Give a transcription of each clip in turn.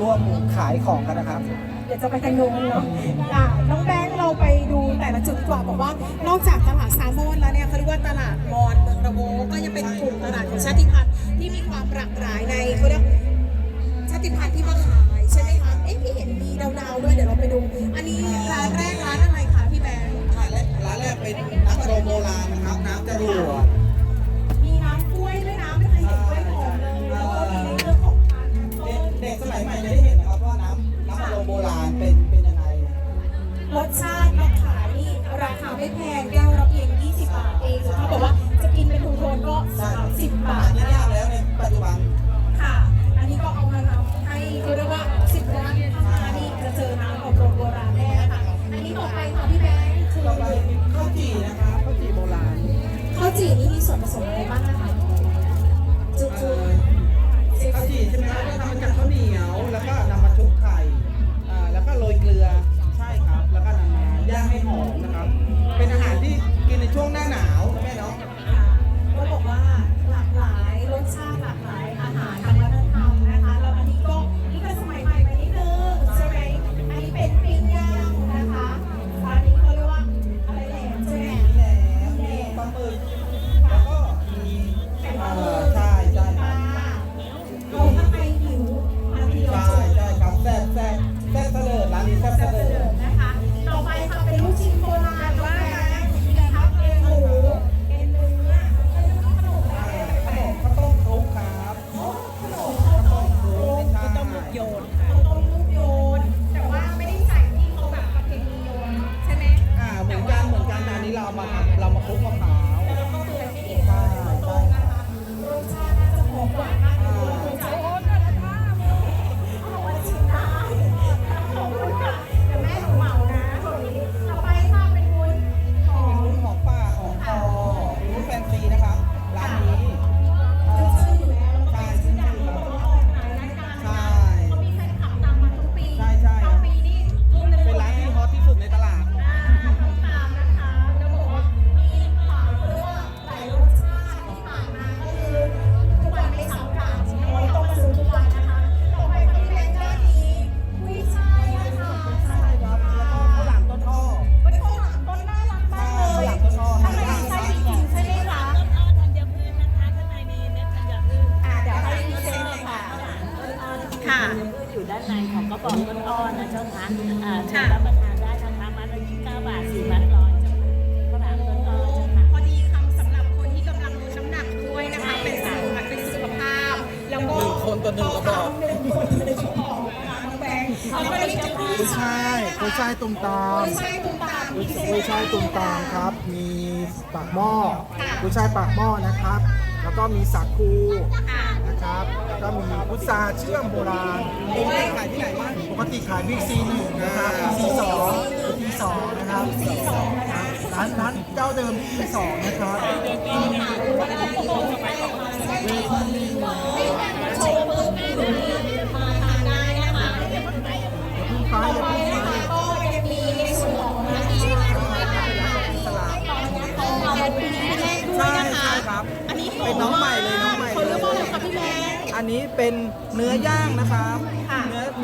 ร่วมขายของกันนะครับ เดี๋ยวจะไปทางโน้นเนาะอะน้องแบงค์เราไปดูแต่ละจุดดีกว่าบอกว่านอกจากตลาดซาโมนแล้วเนี่ยเขาเรียกว่าตลาดมอญเมืองระโวก็ยังเป็นกลุ่มตลาดของชาติพันธุ์ที่มีความหลากหลายในเขาเรียกชาติพันธุ์ที่มาขายใช่ไหมคะเอ๊ะพี่เห็นมีดาวๆด้วยเดี๋ยวเราไปดู อันนี้ร้านแรกร้านอะไรคะพี่แบงค์ ร้านแรกร้านแรกเป็นน้ำโรโบราณนะครับ น้ำจรวด รโบราณเป็นเป็นยังไงรสชาติมาขายนี่ราคาไม่แพงแก้วละเพียง 20 บาทเองส่วนถ้าบอกว่าจะกินเป็นถุงโทนก็ 30 บาทนี่นะยากคะแล้วในปัจจุบันค่ะ อันนี้ก็เอามาทำให้คือเรียกว่า 10ร้านถ้ามานี่จะเจอน้ำอบรมโบราณแน่ค่ะอันนี้ต่อไปค่ะพี่แบงค์คือต่อไปข้าวจี่นะครับข้าวจี่โบราณข้าวจี่นี่มีส่วนผสมอะไรบ้างนะคะ เจ้าคะอ่าค่ะรับประทานได้นะคะมัดละยี่สิบเก้าบาทสี่มัดร้อยเจ้าค่ะข้าวหลามต้นอ้อเจ้าค่ะ พอดีคำสำหรับคนที่กำลังลดน้ำหนักด้วยนะคะ เป็นสุขภาพเป็นสุขภาพ แล้วก็หนึ่งคนต่อหนึ่งกระบอก หนึ่งคนต่อหนึ่งกระบอกนะคะน้องแบงค์แล้วก็นี่จะมีกุ้ยช่ายกุ้ยช่ายตุ่มตามกุ้ยช่ายตุ้มตามมีเส้น กุ้ยช่ายตุ่มตามครับ มีปากหม้อค่ะ กุ้ยช่ายปากหม้อนะครับ แล้วก็มีสักคูค่ะ นะครับ แล้วก็มีพุทราเชื่อมโบราณปกติขายที่ไหนบ้างป กติขายบิ๊กซีหนึ่งนะครับซีสองซีสองนะครับร้านร้านเจ้าเดิมซีสองนะครับเวทีโชว์มือแม่หนูมาทานได้นะคะอย่าเพิ่งไปอย่าเพิ่งไปก็ยังมีในส่วนของนที่ร้านนะคะตอนนี้ของเราเป็นปีแรกด้วยใช่นะคะใช่ครับอันนี้เป็นน้องใหม่เลยน้องใหม่เขาเลเรียกว่าอะไรยคะพี่แบงค์อันนี้เป็นเนื้อย่างนะครับค่ะ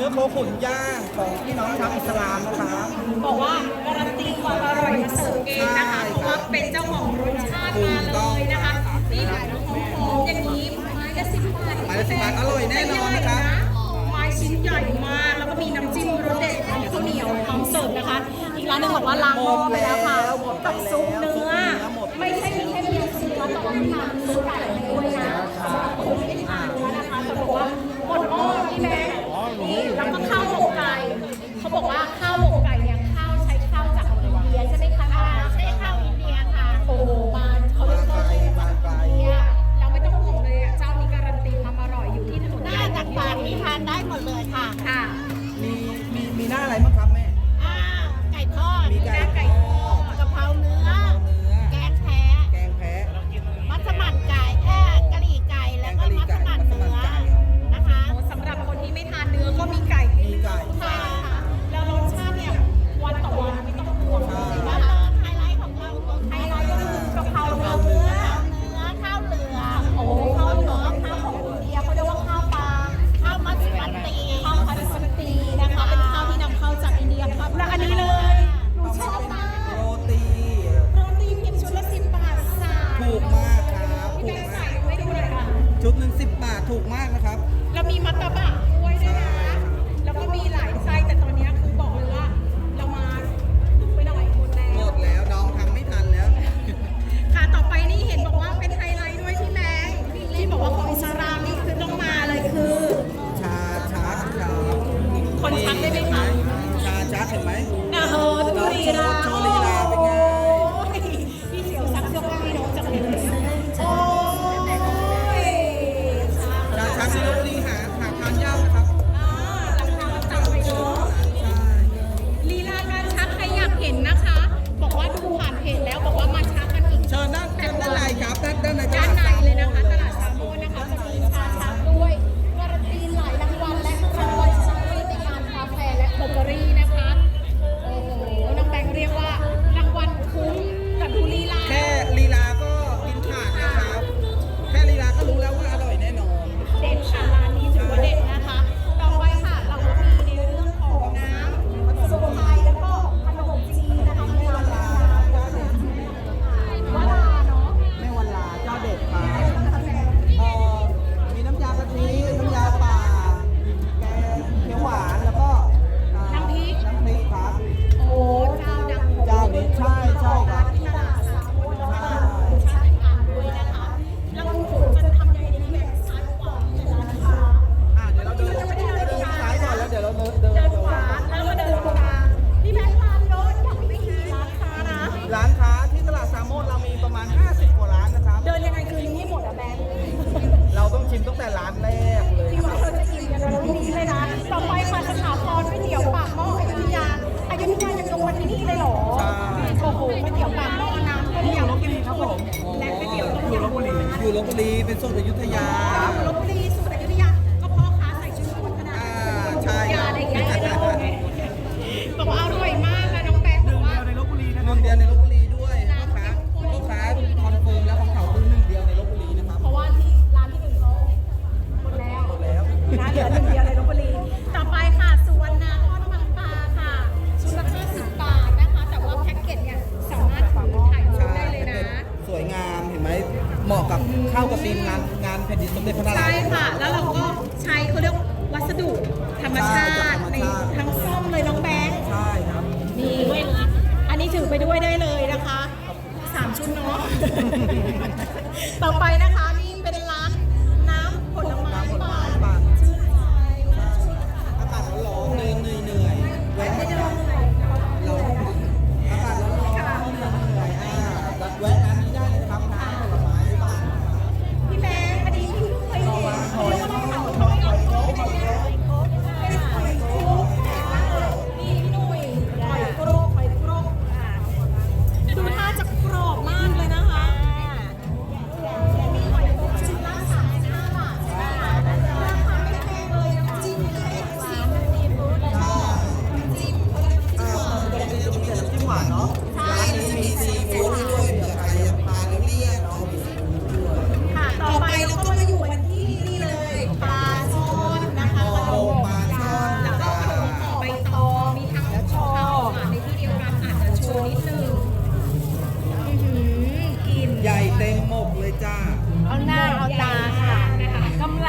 อเนื้อโคขุนย่างของพี่น้องชาวอิสลามนะครับบอกว่าการันตีความอร่อยมาเสิร์ฟเองนะคะเพราะว่าเป็นเจ้าของรสชาติมาเลยนะคะนี่หอมๆอย่างนี้ไม้ละสิบบาทไม้ละ10บาทอร่อยแน่นอนนะครับไม้ชิ้นใหญ่มากแล้วก็มีน้ำจิ้มรสเด็ดของข้าวเหนียวพร้อมเสิร์ฟนะคะ อีกร้านหนึงบอกว่าล้างหม้อไปแล้วค่ะกับซุปเนื้อ ไม่ใช่มีแค่เพียงซุปแล้วก็มีทานซุปไก่ อยู่ลพบุรีเป็นโซนอยุธยา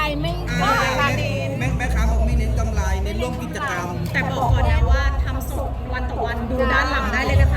ไม่ไม่ราคาดีแม่แม่ค้าบอกไม่เน้นกำไรเน้นร่วมกิจกรรม แต่บอกก่อนนะว่าทำสดวันต่อวันดูด้านหลังได้เลยนะคะ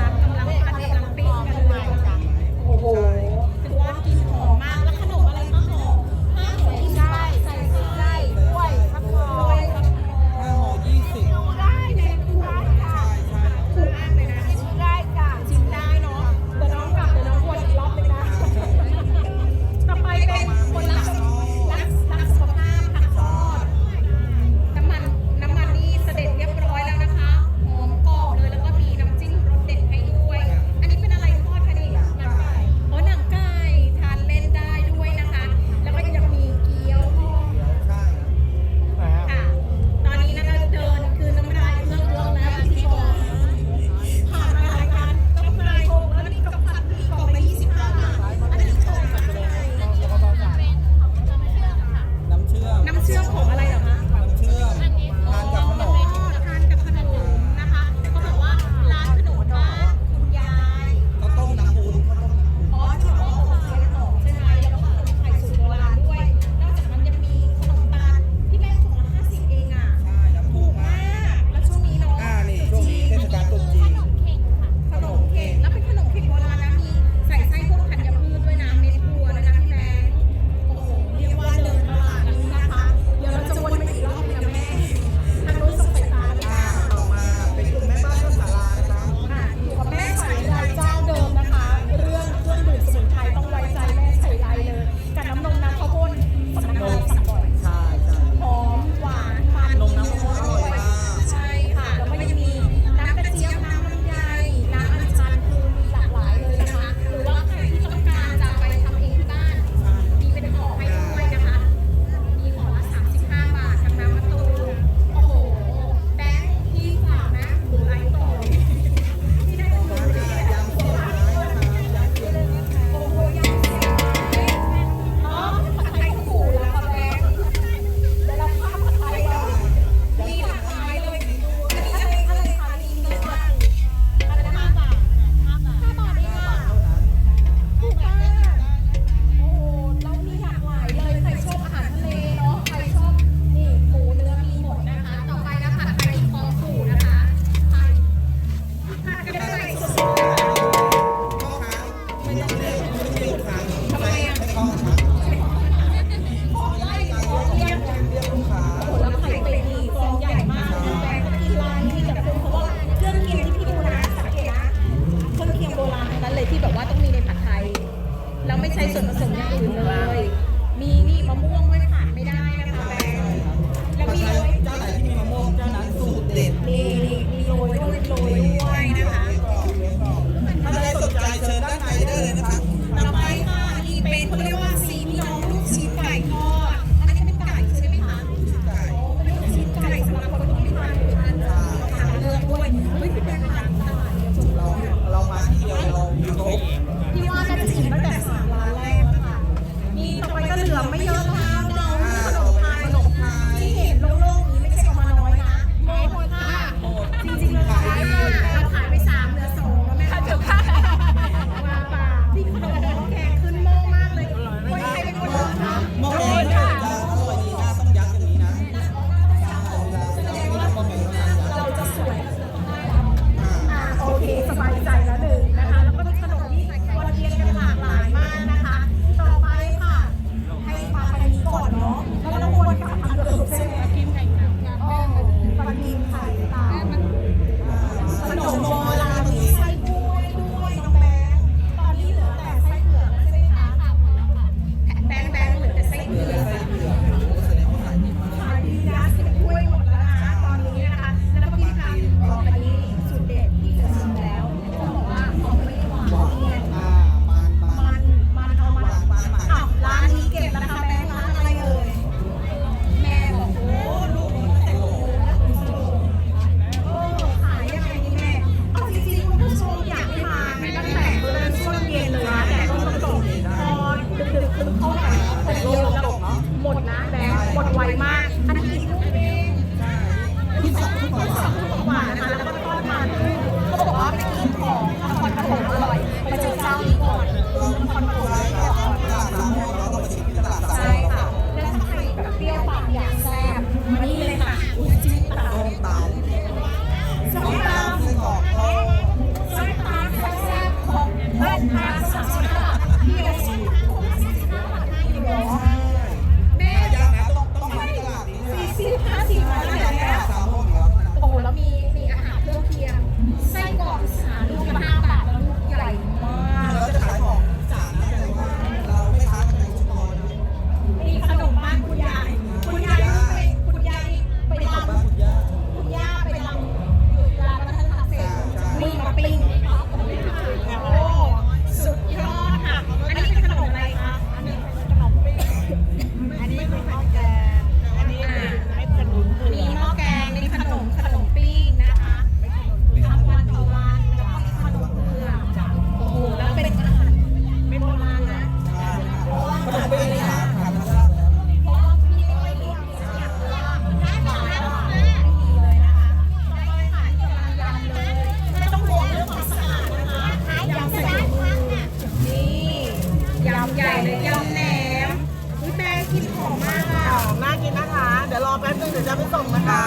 จะไปส่งนะคะ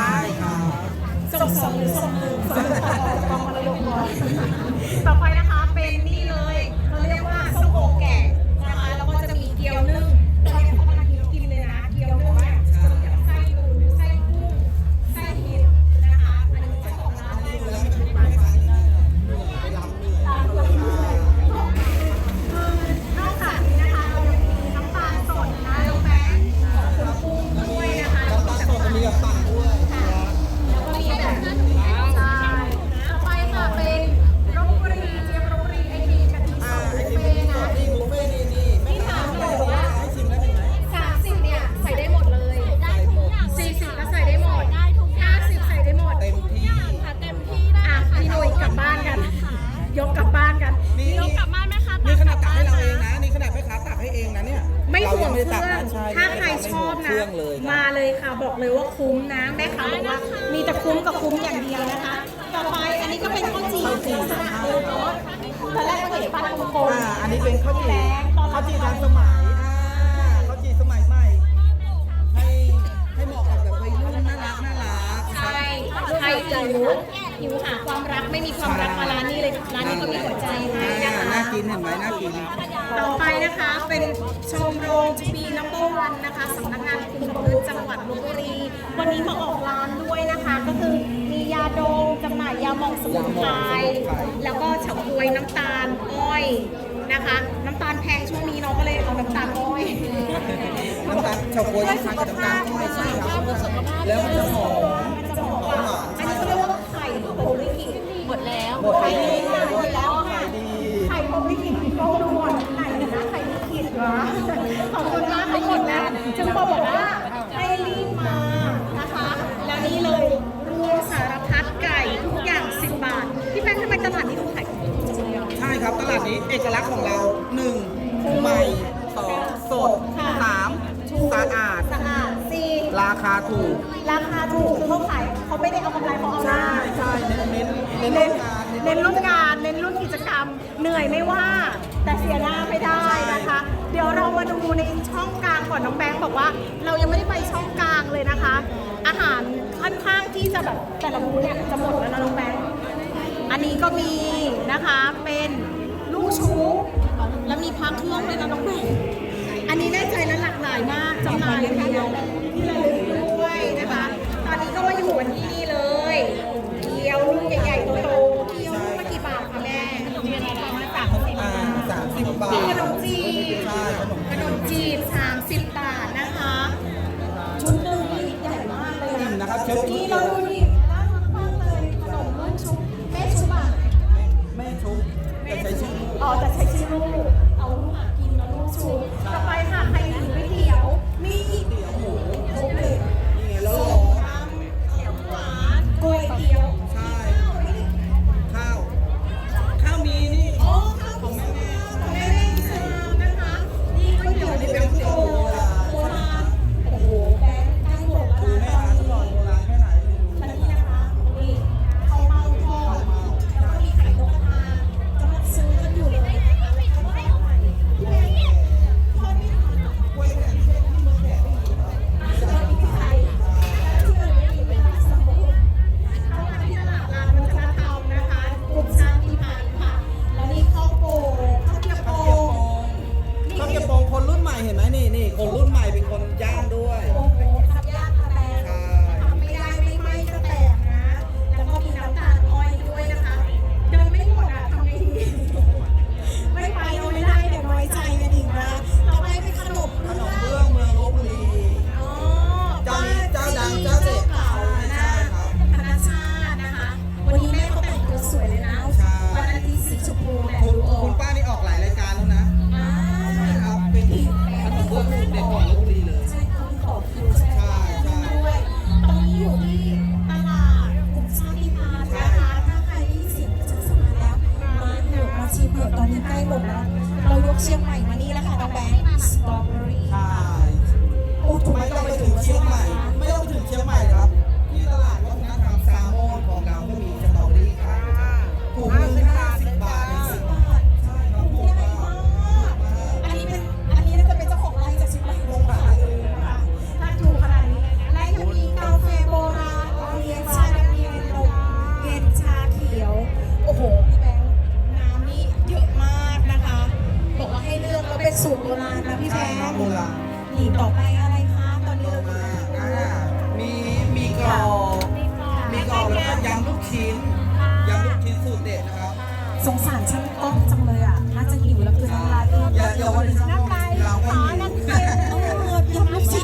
ส่งสองหรือส่งหนึ่ง ชาวโพสทานกับน้ำแล้วมันจะหอมอันนี้เขาเรียกว่าไข่โพลิกิหมดแล้วหมดแล้วหมดแล้วค่ะไข่โพลิกิโตดูหมไหนนะไข่โพลิกิเหรอขอบคุณมากทั้งหมดนะจึงบอกว่าให้รีบมานะคะ แล้วนี่เลยรวมสารพัดไก่ทุกอย่างสิบบาทพี่แป้งทำไมตลาดนี้ดูไขายใช่ครับตลาดนี้เอกลักษณ์ของเราหนึ่งใหม่สองสด คาถูก ราคาถูกคือเขาขายเขาไม่ได้เอากำไรเขาเอาหน้า ใช่ใช่เน้นเน้นเน้นเน้นเน้นรุ่นงานเน้นรุ่นกิจกรรม เหนื่อยไม่ว่า แต่เสียหน้าไม่ได้นะคะ เดี๋ยวเรามาดูในช่องกลางก่อนน้องแบงค์บอกว่า เรายังไม่ได้ไปช่องกลางเลยนะคะ อาหารค่อนข้างที่จะแบบแต่ละมื้เนี่ยจะหมดแล้วนะน้องแบงค์อันนี้ก็มีนะคะเป็นลูกชุบแล้วมีพักเครื่องเลยนะน้องแบงค์อันนี้แน่ใจและหลากหลายมากจำหน่ายเดียว puerta. ี่แบงค์หลีต่อไปอะไรคะ ตอนนี้ต่อเรามาอ่มีมีกรอบมีกรอบแล้วก็ยำลูกชิ้นยำลูกชิ้นสูตรเด็ดนะครับสงสารช่างกล้องจังเลยอะ น่าจะหิวแล้วคือน้ำลายเอออย่เดี๋ยววันนี้ช่างกล้องเราก็หิเต็มตู้เงยำลูกชิ้น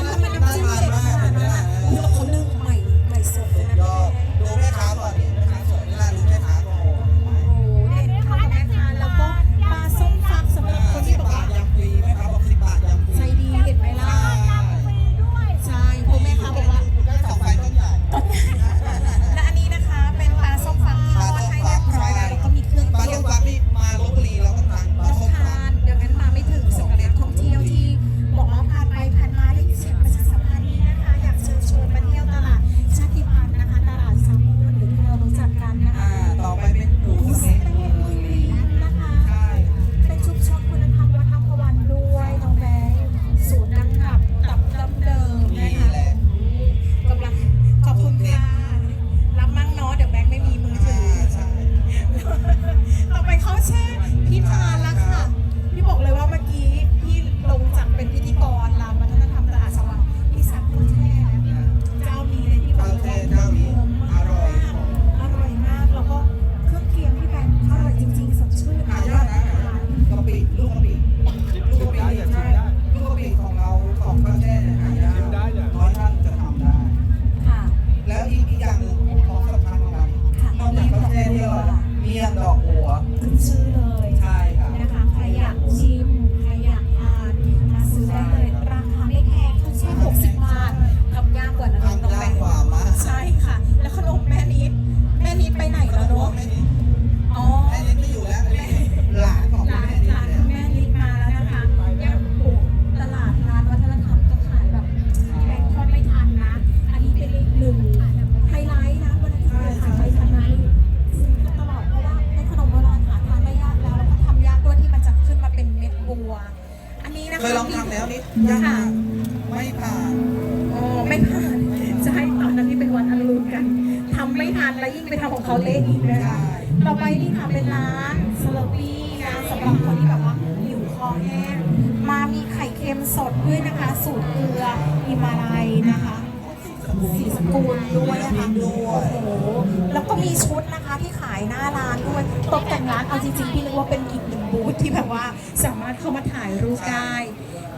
ตกแต่งร้านเอาจริงๆพี่นึกว่าเป็นอีกหนึ่งบูธที่แบบว่าสามารถเข้ามาถ่ายรูปได้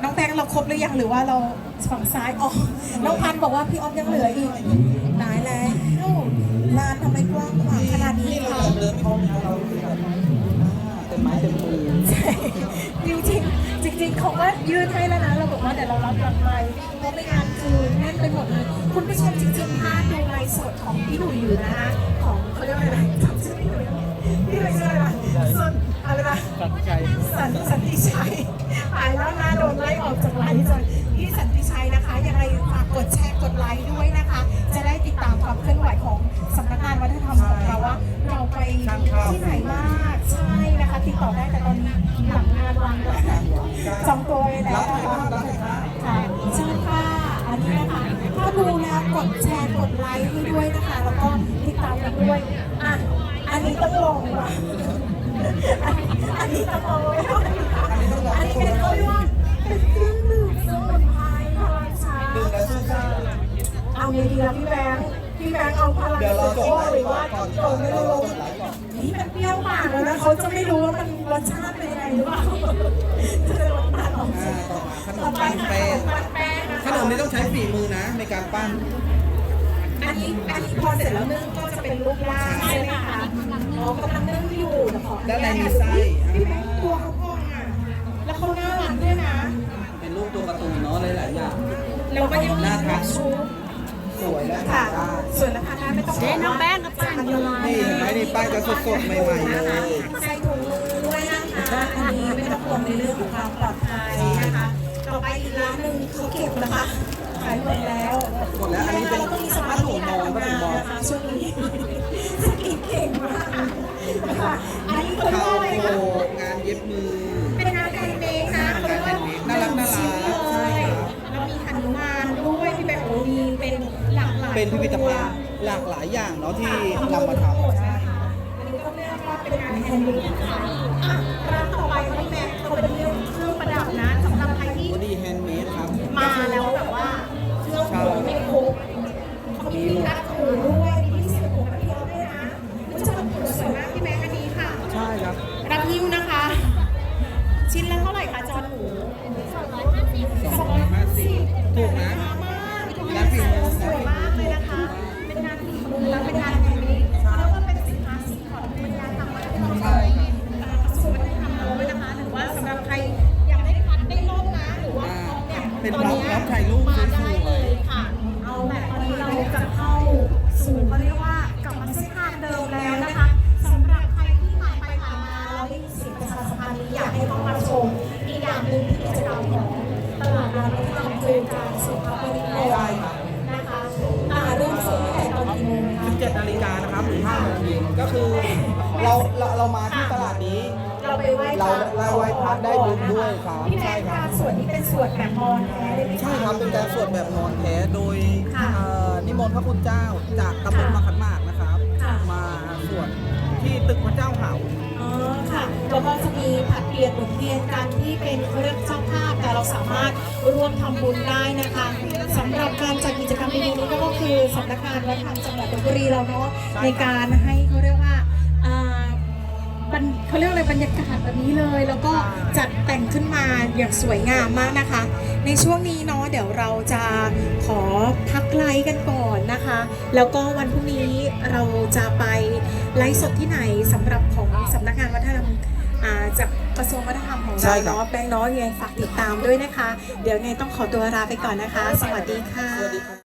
น้องแบงค์เราครบหรือยังหรือว่าเราฝั่งซ้ายอ๋อน้องพันบอกว่าพี่ออฟยังเหลืออีกตายแล้วร้านทำไมกว้างขวางขนาดนี้คะเดินไม่พอเต็มไม้เต็มมือใช่จริงๆจริงเขาก็ยื่นให้แล้วนะเราบอกว่าเดี๋ยวเรารับหลังไมค์เพราะไม่งั้นคือแน่นไปหมดเลยคุณผู้ชมจริงๆถ้าดูไลฟ์สดของพี่หนุ่ยอยู่นะคะของเขาเรียกว่าอะไร ออะไรนะสนอะไรนะสันสันสันติชัยหายแล้วนะโดนไล่ออกจากไลฟ์จนพี่สันติชัยนะคะยังไงฝากกดแชร์กดไลค์ด้วยนะคะ จะได้ติดตามความเคลื่อนไหวของสำนักงานวัฒนธรรมของเราว่า เราไปที่ไหนบ้างใช่นะคะติดต่อได้แต่ตอนนี้หลังงานวางแล้วจองตัวไว้แล้วนะคะค่ะใช่ค่ะอันนี้นะคะถ้าดูแล้วกดแชร์กดไลค์ให้ด้วยนะคะ แล้วก็ติดตามกันด้วยอะ อันนี้ต้องลงว่ะอันนี้ต้องเอาไว้ก่อนนะคะอันนี้เป็นเขาเรียกว่าเป็นเครื่องดื่มสมุนไพรพลังชาดื่มแล้วสู้ซ่าเอาไงดีล่ะพี่แบงค์พี่แบงค์เอาพลังเดี๋ยวเราจบหรือว่าก่อนโดนไม่ลงนี่มันเปรี้ยวปากแล้วนะเขาจะไม่รู้ว่ามันรสชาติเป็นยังไงหรือเปล่าจะเป็นรสชาติออ่าต่อมาขนมปังแป้งขนมนี้ต้องใช้ฝีมือนะในการปั้น อันนี้อันนี้พอเสร็จแล้วนึ่งก็ เป็นรูปร่างใช่ไหมคะอ๋อกำลังนึ่งอยู่แต่ขอด้านในมีไส้พี่แบงค์ตัวเขาพองอะ แล้วเขาน่ารักด้วยนะ เป็นรูปตัวการ์ตูนเนาะหลายๆอย่างแล้วก็ยังมีน้ำชุบสวยและค่ะทานได้ส่วนราคาทานไม่ต้องเจ๊น้องแป้งกับป้าอันตรายนี่เห็นไหมนี่ป้ายจะสดๆใหม่ๆเลยใส่ถุงมือด้วยนะคะอันนี้ไม่ต้องห่วงในเรื่องของความปลอดภัยนะคะ ต่อไปอีกร้านหนึ่งเขาเก็บนะคะขายหมดแล้ว หมดแล้ว อันนี้เป็นแล้วก็มีสมาร์ทโฟนนอนนะคะช่วงนี้สกินเก่งมากนะคะอันนี้เขาเรียกข้าวว่าอะไรโพคะดงานเย็บมือ เป็นงานแฮนด์เมดนะเขาเรียกว่าน่ารักน่ารักชิ้นเลยแล้วมีหนุมานด้วยพี่แบงค์โอ้มีเป็นหลากหลายเป็นพิพิธภัณฑ์หลากหลายอย่างเนาะที่นำมาทำใช่ค่ะอันนี้ก็เรียกว่าเป็นงานแฮนด์เมด ไม่ครบเขามีรัด เปลี่ยนหมุนเวียนกันที่เป็นเรื่องเจ้าภาพแต่เราสามารถร่วมทำบุญได้นะคะสำหรับการจัดกิจกรรมในนี้ก็คือสำนักงานวัฒนธรรมจังหวัดลบบุรีเราเนาะในการให้เขาเรียกว่าเขาเรียกอะไรบรรยากาศแบบนี้เลย แล้วก็จัดแต่งขึ้นมาอย่างสวยงามมากนะคะ ในช่วงนี้เนาะเดี๋ยวเราจะขอพักไลฟ์กันก่อนนะคะ แล้วก็วันพรุ่งนี้เราจะไปไลฟ์สดที่ไหนสำหรับของสำนักงานวัฒนธรรม จากกระทรวงวัฒนธรรมของใช่เราครับเนาะแบงค์เนาะยังไงฝากติดตามด้วยนะคะ เดี๋ยวไงต้องขอตัวลาไปก่อนนะคะ สวัสดีค่ะสวัสดีครับ